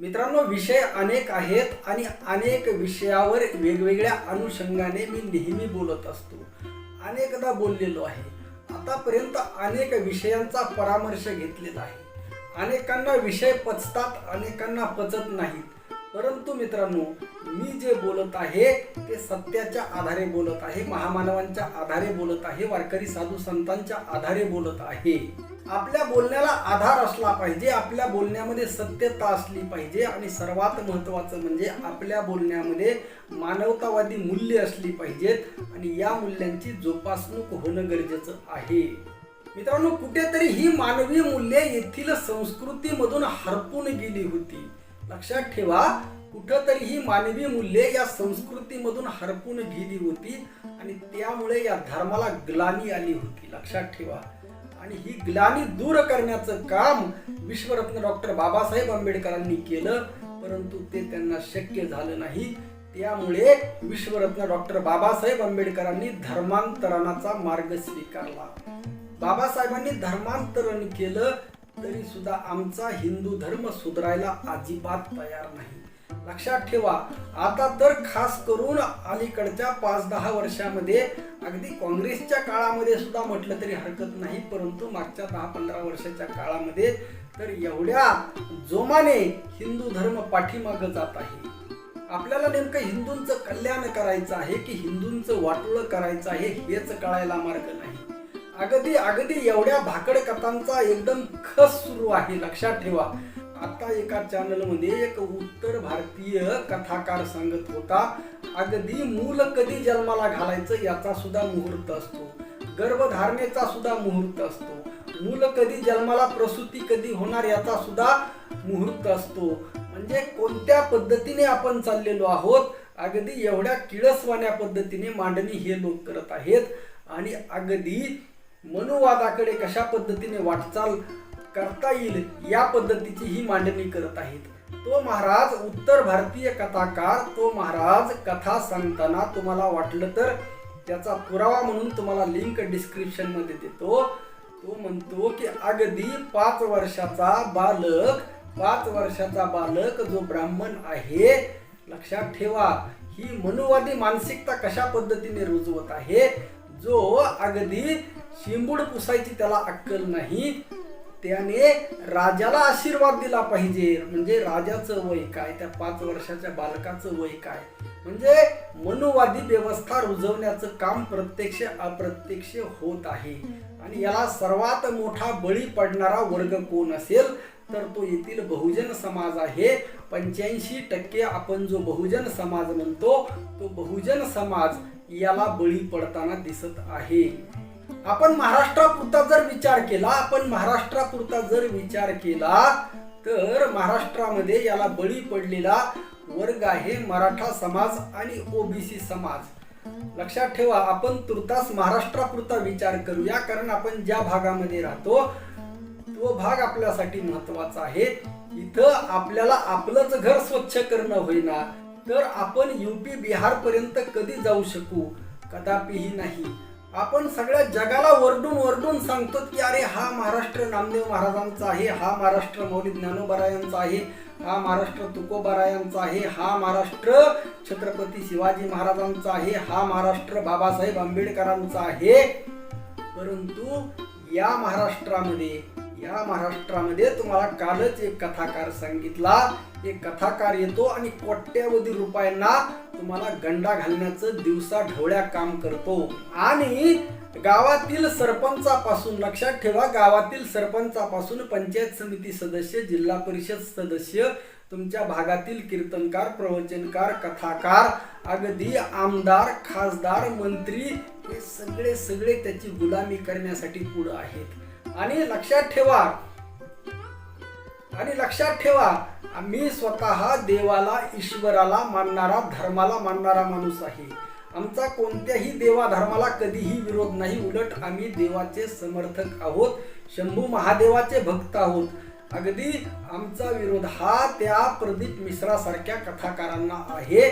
मित्रांनो विषय अनेक आहेत आणि अनेक विषयावर वेगवेगळ्या अनुषंगाने मी नेहमी बोलत असतो. अनेकदा बोललेलो आहे. आतापर्यंत अनेक विषयांचा परामर्श घेतलेला आहे. अनेकांना विषय पचतात अनेकांना पचत नाहीत. परंतु मित्रांनो मी जे बोलत आहे ते सत्याच्या आधारे बोलत आहे महामानवांच्या आधारे बोलत आहे वारकरी साधू संतांच्या आधारे बोलत आहे. आपल्या बोलण्याला आधार असला पाहिजे आपल्या बोलण्यामध्ये सत्यता असली पाहिजे आणि सर्वात महत्त्वाचं म्हणजे आपल्या बोलण्यामध्ये मानवतावादी मूल्य असली पाहिजेत आणि या मूल्यांची जोपासणूक होणं गरजेचं आहे. मित्रांनो कुठेतरी ही मानवी मूल्ये येथील संस्कृतीमधून हरपून गेली होती. लक्षात ठेवा कुठंतरी ही मानवी मूल्ये या संस्कृतीमधून हरपून गेली होती आणि त्यामुळे या धर्माला ग्लानी आली होती. लक्षात ठेवा. आणि ही ग्लानी दूर करण्याचं काम विश्वरत्न डॉक्टर बाबासाहेब आंबेडकरांनी केलं परंतु ते त्यांना शक्य झालं नाही. त्यामुळे विश्वरत्न डॉक्टर बाबासाहेब आंबेडकरांनी धर्मांतरणाचा मार्ग स्वीकारला. बाबासाहेबांनी धर्मांतरण केलं तरी सुद्धा आमचा हिंदू धर्म सुधारायला अजिबात तयार नाही. लक्षात ठेवा आता तर खास करून अलीकडच्या पाच दहा वर्षामध्ये अगदी काँग्रेसच्या काळामध्ये सुद्धा म्हटलं तरी हरकत नाही परंतु मागच्या दहा पंधरा वर्षाच्या काळामध्ये तर एवढ्या जोमाने हिंदू धर्म पाठीमागं जात आहे. आपल्याला नेमकं हिंदूंचं कल्याण करायचं आहे की हिंदूंचं वाटोळं करायचं आहे हेच कळायला मार्ग नाही. अगदी अगदी एवढ्या भाकड कथांचा एकदम खस सुरू आहे लक्षात ठेवा. आता एका चॅनलमध्ये एक उत्तर भारतीय कथाकार सांगत होता अगदी मूल कधी जन्माला घालायचं याचा सुद्धा मुहूर्त असतो. गर्भधारणेचा सुद्धा मुहूर्त असतो. मूल कधी जन्माला प्रसूती कधी होणार याचा सुद्धा मुहूर्त असतो. म्हणजे कोणत्या पद्धतीने आपण चाललेलो आहोत? अगदी एवढ्या किळसवाण्या पद्धतीने मांडणी हे लोक करत आहेत. आणि अगदी मनुवादाकडे कशा पद्धतीने वाटचाल करता येईल या पद्धतीची ही मांडणी करत आहेत. तो महाराज उत्तर भारतीय कथाकार तो महाराज कथा सांगताना तुम्हाला वाटलं तर त्याचा पुरावा म्हणून तुम्हाला लिंक डिस्क्रिप्शनमध्ये देतो. तो म्हणतो की अगदी पाच वर्षाचा बालक पाच वर्षाचा बालक जो ब्राह्मण आहे लक्षात ठेवा ही मनुवादी मानसिकता कशा पद्धतीने रुजवत आहे? जो अगदी शिंबूड पुसायची त्याला अक्कल नाही त्याने राजाला आशीर्वाद दिला पाहिजे. म्हणजे राजाचं वय काय? त्या पाच वर्षाच्या बालकाचं वय काय? म्हणजे मनुवादी व्यवस्था रुजवण्याचं काम प्रत्यक्ष अप्रत्यक्ष होत आहे. आणि याला सर्वात मोठा बळी पडणारा वर्ग कोण असेल? तर तो येथील बहुजन समाज आहे. पंच्याऐंशी टक्के आपण जो बहुजन समाज म्हणतो तो बहुजन समाज याला बळी पडताना दिसत आहे. आपण महाराष्ट्रापुरता जर विचार केला आपण महाराष्ट्रापुरता जर विचार केला तर महाराष्ट्रामध्ये याला बळी पडलेला वर्ग आहे मराठा समाज आणि ओबीसी समाज. लक्षात ठेवा आपण तुर्तास महाराष्ट्रापुरता विचार करूया कारण आपण ज्या भागामध्ये राहतो तो भाग आपल्यासाठी महत्त्वाचा आहे. इथं आपल्याला आपलंच घर स्वच्छ करणं होईना तर आपण युपी बिहार पर्यंत कधी जाऊ शकू? कदापिही नाही. आपण सगळ्या जगाला वरडून वरडून सांगतो की अरे हा महाराष्ट्र नामदेव महाराजांचा आहे हा महाराष्ट्र मौली ज्ञानोबरायांचा आहे हा महाराष्ट्र तुकोबारायांचा आहे हा महाराष्ट्र छत्रपती शिवाजी महाराजांचा आहे हा महाराष्ट्र बाबासाहेब आंबेडकरांचा आहे. परंतु या महाराष्ट्रामध्ये या महाराष्ट्रामध्ये तुम्हाला कालच एक कथाकार सांगितला एक कथाकार येतो आणि कोट्यावधी रुपयांना तुम्हाला गंडा घालण्याचं दिवसा ढवळ्या काम करतो. आणि गावातील सरपंचापासून लक्षात ठेवा गावातील सरपंचापासून पंचायत समिती सदस्य जिल्हा परिषद सदस्य तुमच्या भागातील कीर्तनकार प्रवचनकार कथाकार अगदी आमदार खासदार मंत्री हे सगळे सगळे त्याची गुलामी करण्यासाठी पुढे आहेत. आणि लक्षात ठेवा आणि लक्षात ठेवा मी स्वतः देवाला ईश्वराला मानणारा धर्माला मानणारा माणूस आहे. आमचा कोणत्याही देवा धर्माला कधीही विरोध नाही. उलट आम्ही देवाचे समर्थक आहोत शंभू महादेवाचे भक्त आहोत. अगदी आमचा विरोध हा त्या प्रदीप मिश्रासारख्या कथाकारांना आहे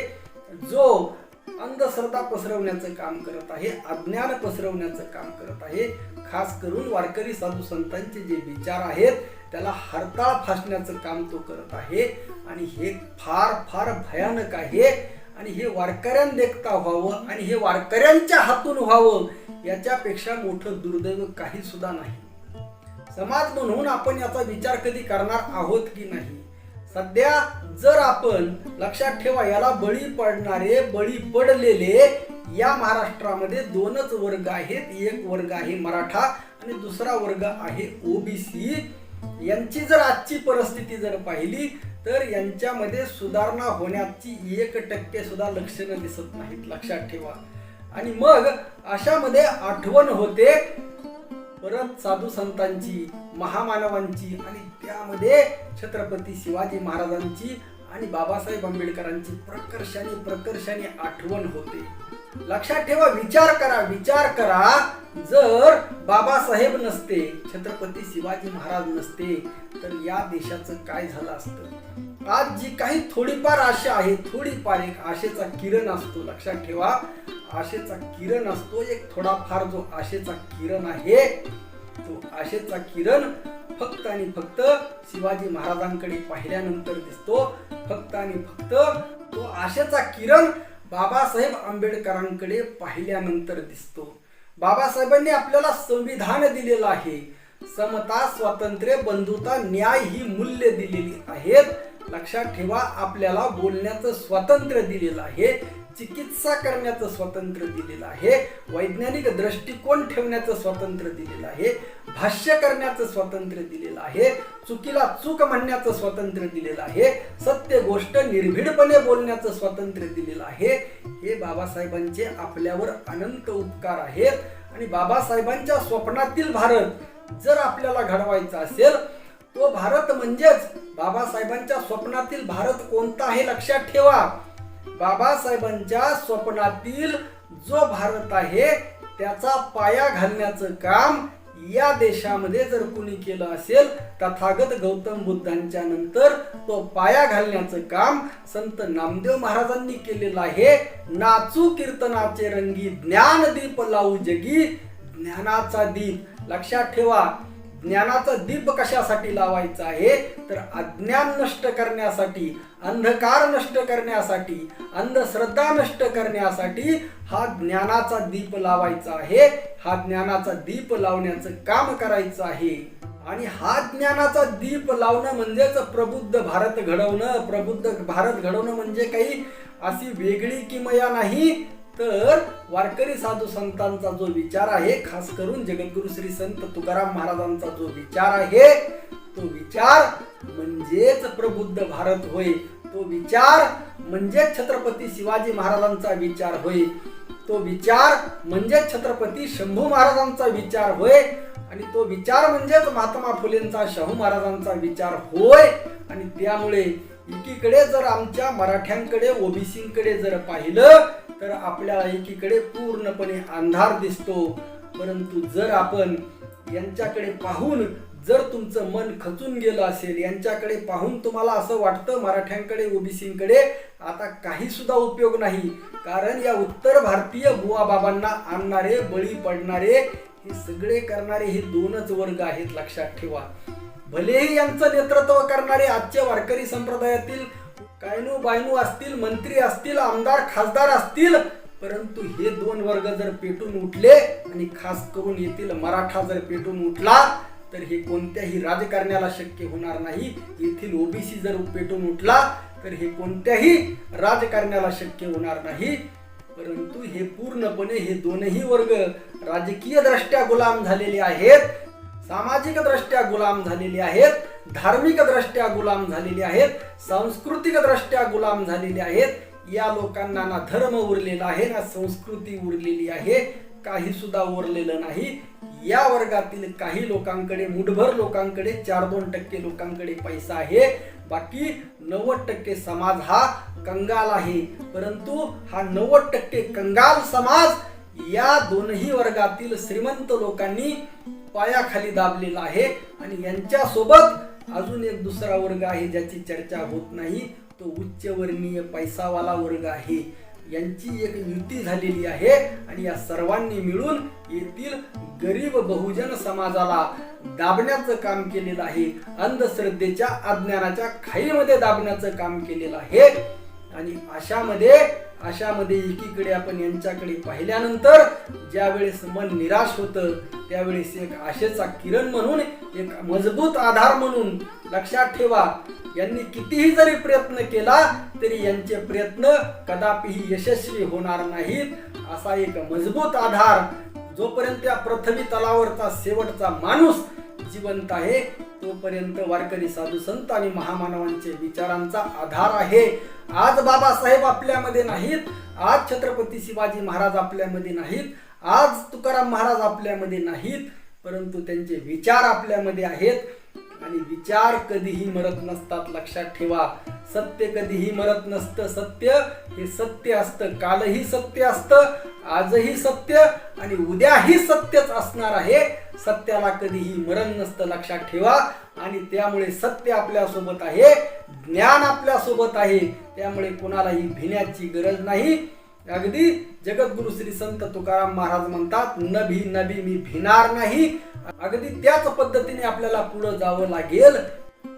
जो अंधश्रद्धा पसरवण्याचं काम करत आहे अज्ञान पसरवण्याचं काम करत आहे. खास करून वारकरी साधू संतांचे जे विचार आहेत त्याला हरताळ फासण्याचं काम तो करत आहे. आणि हे फार फार भयानक आहे. आणि हे वारकऱ्यां देखता व्हावं आणि हे वारकऱ्यांच्या हातून व्हावं याच्यापेक्षा मोठं दुर्दैव काही सुद्धा नाही. समाज म्हणून आपण याचा विचार कधी करणार आहोत की नाही? सध्या जर आपण लक्षात ठेवा याला बळी पडणारे बळी पडलेले या महाराष्ट्रामध्ये दोनच वर्ग आहेत. एक वर्ग आहे मराठा आणि दुसरा वर्ग आहे ओबीसी. यांची जर आजची परिस्थिती जर पाहिली तर यांच्यामध्ये सुधारणा होण्याची एक टक्के सुद्धा लक्षणं दिसत नाहीत. लक्षात ठेवा. आणि मग अशामध्ये आठवण होते परत साधू संतांची महामानवांची आणि त्यामध्ये छत्रपती शिवाजी महाराजांची आणि बाबासाहेब आंबेडकरांची प्रकर्षाने प्रकर्षाने आठवण होते. लक्षात ठेवा विचार करा विचार करा. जर बाबासाहेब नसते छत्रपती शिवाजी महाराज नसते तर या देशाचं काय झालं असतं? आज जी काही थोडीफार आशा आहे थोडीफार एक आशेचा किरण असतो लक्षात ठेवा. आशेचा किरण असतो एक थोडाफार जो आशेचा किरण आहे तो आशेचा किरण फक्त आणि फक्त शिवाजी महाराजांकडे पाहिल्यानंतर दिसतो. फक्त आणि फक्त तो आशेचा किरण बाबासाहेब आंबेडकरांकडे पाहिल्यानंतर दिसतो. बाबासाहेबांनी आपल्याला संविधान दिलेलं आहे. समता स्वातंत्र्य बंधुता न्याय ही मूल्य दिलेली आहेत. लक्षात ठेवा आपल्याला बोलण्याचं स्वातंत्र्य दिलेलं आहे. चिकित्सा करण्याचं स्वातंत्र्य दिलेलं आहे वैज्ञानिक दृष्टिकोन ठेवण्याचं स्वातंत्र्य दिलेलं आहे भाष्य करण्याचं स्वातंत्र्य दिलेलं आहे चुकीला चूक म्हणण्याचं स्वातंत्र्य दिलेलं आहे सत्य गोष्ट निर्भीडपणे बोलण्याचं स्वातंत्र्य दिलेलं आहे. हे बाबासाहेबांचे आपल्यावर अनंत उपकार आहेत आणि बाबासाहेबांच्या स्वप्नातील भारत जर आपल्याला घडवायचा असेल तो भारत म्हणजेच बाबासाहेबांच्या स्वप्नातील भारत कोणता आहे लक्षात ठेवा. बाबासाहेबांच्या स्वप्नातील जो भारत आहे त्याचा पाया घालण्याचं काम या देशामध्ये जर कुणी केलं असेल तथागत गौतम बुद्धांच्या नंतर तो पाया घालण्याचं काम संत नामदेव महाराजांनी केलेलं आहे. नाचू कीर्तनाचे रंगी ज्ञान दीप लावू जगी ज्ञानाचा दीप. लक्षात ठेवा ज्ञानाचा दीप कशासाठी लावायचा आहे? तर अज्ञान नष्ट करण्यासाठी अंधकार नष्ट करण्यासाठी अंधश्रद्धा नष्ट करण्यासाठी हा ज्ञानाचा दीप लावायचा आहे. हा ज्ञानाचा दीप लावण्याचं काम करायचं आहे. आणि हा ज्ञानाचा दीप लावणं म्हणजेच प्रबुद्ध भारत घडवणं. प्रबुद्ध भारत घडवणं म्हणजे काही अशी वेगळी किमया नाही. तर वारकरी साधू संतांचा जो विचार आहे खास करून जगद्गुरु श्री संत तुकाराम महाराजांचा जो विचार आहे तो विचार म्हणजेच प्रबुद्ध भारत होय. तो विचार म्हणजे छत्रपती शिवाजी महाराजांचा विचार होय. तो विचार म्हणजे छत्रपती शंभू महाराजांचा विचार होय. आणि तो विचार म्हणजेच महात्मा फुलेंचा शाहू महाराजांचा विचार होय. आणि त्यामुळे एकीकडे जर आमच्या मराठ्यांकडे ओबीसीकडे जर पाहिलं तर आपल्याला एकीकडे पूर्णपणे अंधार दिसतो. परंतु जर आपण यांच्याकडे पाहून जर तुमचं मन खचून गेलं असेल यांच्याकडे पाहून तुम्हाला असं वाटतं मराठ्यांकडे ओबीसीकडे आता काही सुद्धा उपयोग नाही. कारण या उत्तर भारतीय बुवा बाबांना आणणारे बळी पडणारे हे सगळे करणारे हे दोनच वर्ग आहेत लक्षात ठेवा. भलेही यांचं नेतृत्व करणारे आजच्या वारकरी संप्रदायातील कायनू बायनू असतील मंत्री असतील आमदार खासदार असतील परंतु हे दोन वर्ग जर पेटून उठले आणि खास करून येथील मराठा जर पेटून उठला तर हे कोणत्याही राजकारण्याला शक्य होणार नाही. येथील ओबीसी जर पेटून उठला तर हे कोणत्याही राजकारण्याला शक्य होणार नाही. परंतु हे पूर्णपणे हे दोनही वर्ग राजकीय दृष्ट्या गुलाम झालेले आहेत. सामाजिक दृष्ट्या गुलाम झालेले आहेत धार्मिक दृष्ट्या गुलाम झालेले आहेत सांस्कृतिक दृष्ट्या गुलाम झालेले आहेत. या लोकांना ना धर्म उरलेला आहे ना संस्कृती उरलेली आहे काही सुद्धा उरलेलं नाही. या वर्गातील काही लोकांकडे मुठभर लोकांकडे चार दोन टक्के लोकांकडे पैसा आहे. बाकी नव्वद टक्के समाज हा कंगाल आहे. परंतु हा नव्वद टक्के कंगाल समाज या दोनही वर्गातील श्रीमंत लोकांनी पायाखाली दाबलेला आहे आणि यांच्यासोबत अजून एक दुसरा वर्ग आहे ज्याची चर्चा होत नाही. तो उच्चवर्णीय पैसावाला वर्ग आहे. यांची एक युती झालेली आहे आणि या सर्वांनी मिळून येथील गरीब बहुजन समाजाला दाबण्याचं काम केलेलं आहे. अंधश्रद्धेच्या अज्ञानाच्या खाईमध्ये दाबण्याचं काम केलेलं आहे. आणि अशामध्ये अशामध्ये एकीकडे आपण यांच्याकडे पाहिल्यानंतर ज्यावेळेस मन निराश होतं त्यावेळेस एक आशेचा किरण म्हणून एक मजबूत आधार म्हणून लक्षात ठेवा. यांनी कितीही जरी प्रयत्न केला तरी यांचे प्रयत्न कदापिही यशस्वी होणार नाहीत. असा एक मजबूत आधार जोपर्यंत त्या पृथ्वी तलावरचा शेवटचा माणूस जिवंत आहे तोपर्यंत वारकरी साधू संत आणि महामानवांचे विचारांचा आधार आहे. आज बाबासाहेब आपल्यामध्ये नाहीत. आज छत्रपती शिवाजी महाराज आपल्यामध्ये नाहीत. आज तुकाराम महाराज आपल्यामध्ये नाहीत. परंतु त्यांचे विचार आपल्यामध्ये आहेत. आणि विचार कधीही मरत नसतात लक्षात ठेवा. सत्य कधीही मरत नसतं. सत्य हे सत्य असतं. कालही सत्य असतं आजही सत्य आणि उद्याही सत्यच असणार आहे. सत्याला कधीही मरण नसतं लक्षात ठेवा. आणि त्यामुळे सत्य आपल्यासोबत आहे ज्ञान आपल्यासोबत आहे. त्यामुळे कोणालाही भिण्याची गरज नाही. अगदी जगद्गुरु श्री संत तुकाराम महाराज म्हणतात नभी नभी मी भिणार नाही. अगदी त्याच पद्धतीने आपल्याला पुढे जावं लागेल.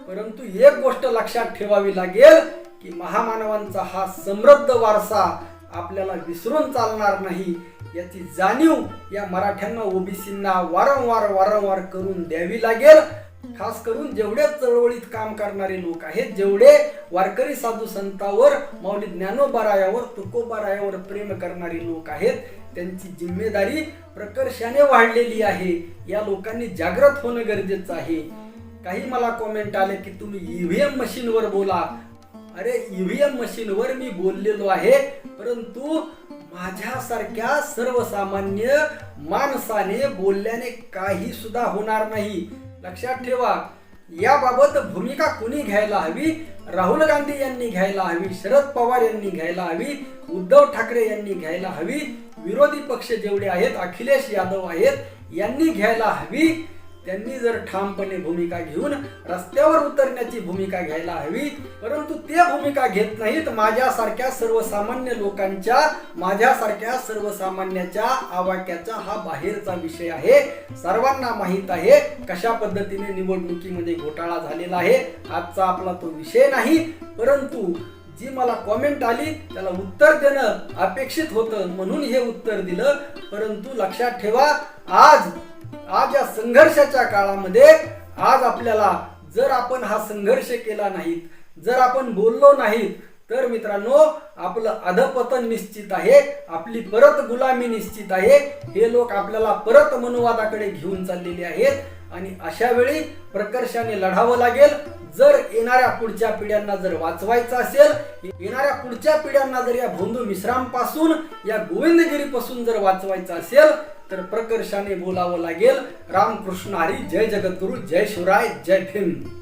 परंतु एक गोष्ट लक्षात ठेवावी लागेल की महामानवांचा हा समृद्ध वारसा आपल्याला विसरून चालणार नाही. याची जाणीव या मराठ्यांना ओबीसींना वारंवार वारंवार करून द्यावी लागेल. खास करून जेवढे चळवळीत काम करणारे लोक आहेत जेवढे वारकरी साधू संतावर माऊली ज्ञानोबारायावर तुकोबारायावर प्रेम करणारे लोक आहेत त्यांची जिम्मेदारी प्रकर्षाने वाढलेली आहे. या लोकांनी जागृत होणं गरजेचं आहे. काही मला कॉमेंट आले की तुम्ही ईव्हीएम मशीनवर बोला. अरे ईव्हीएम मशीनवर मी बोललेलो आहे परंतु माझ्यासारख्या सर्वसामान्य माणसाने बोलल्याने काही सुद्धा होणार नाही. लक्षात ठेवा याबाबत भूमिका कुणी घ्यायला हवी? राहुल गांधी यांनी घ्यायला हवी शरद पवार यांनी घ्यायला हवी उद्धव ठाकरे यांनी घ्यायला हवी विरोधी पक्ष जेवढे आहेत अखिलेश यादव आहेत यांनी घ्यायला हवी. त्यांनी जर ठामपणे भूमिका घेऊन रस्त्यावर उतरण्याची भूमिका घ्यायला हवी परंतु ते भूमिका घेत नाहीत माझ्यासारख्या सर्वसामान्य लोकांच्या माझ्यासारख्या सर्वसामान्याच्या आवाक्याचा हा बाहेरचा विषय आहे. सर्वांना माहीत आहे कशा पद्धतीने निवडणुकीमध्ये घोटाळा झालेला आहे. आजचा आपला तो विषय नाही परंतु जी मला कॉमेंट आली त्याला उत्तर देणं अपेक्षित होतं म्हणून हे उत्तर दिलं. परंतु लक्षात ठेवा आज आज या संघर्षाच्या काळामध्ये आज आपल्याला जर आपण हा संघर्ष केला नाहीत जर आपण बोललो नाहीत तर मित्रांनो आपलं अधपतन निश्चित आहे आपली परत गुलामी निश्चित आहे. हे लोक आपल्याला परत मनुवादाकडे घेऊन चाललेले आहेत आणि अशा वेळी प्रकर्षाने लढावं लागेल. जर येणाऱ्या पुढच्या पिढ्यांना जर वाचवायचं असेल येणाऱ्या पुढच्या पिढ्यांना जर या भोंदू मिश्रांपासून या गोविंदगिरीपासून जर वाचवायचं असेल तर प्रकर्षाने बोलावं लागेल. रामकृष्ण हरी जय जगद्गुरु जय शिवराय जय भीम.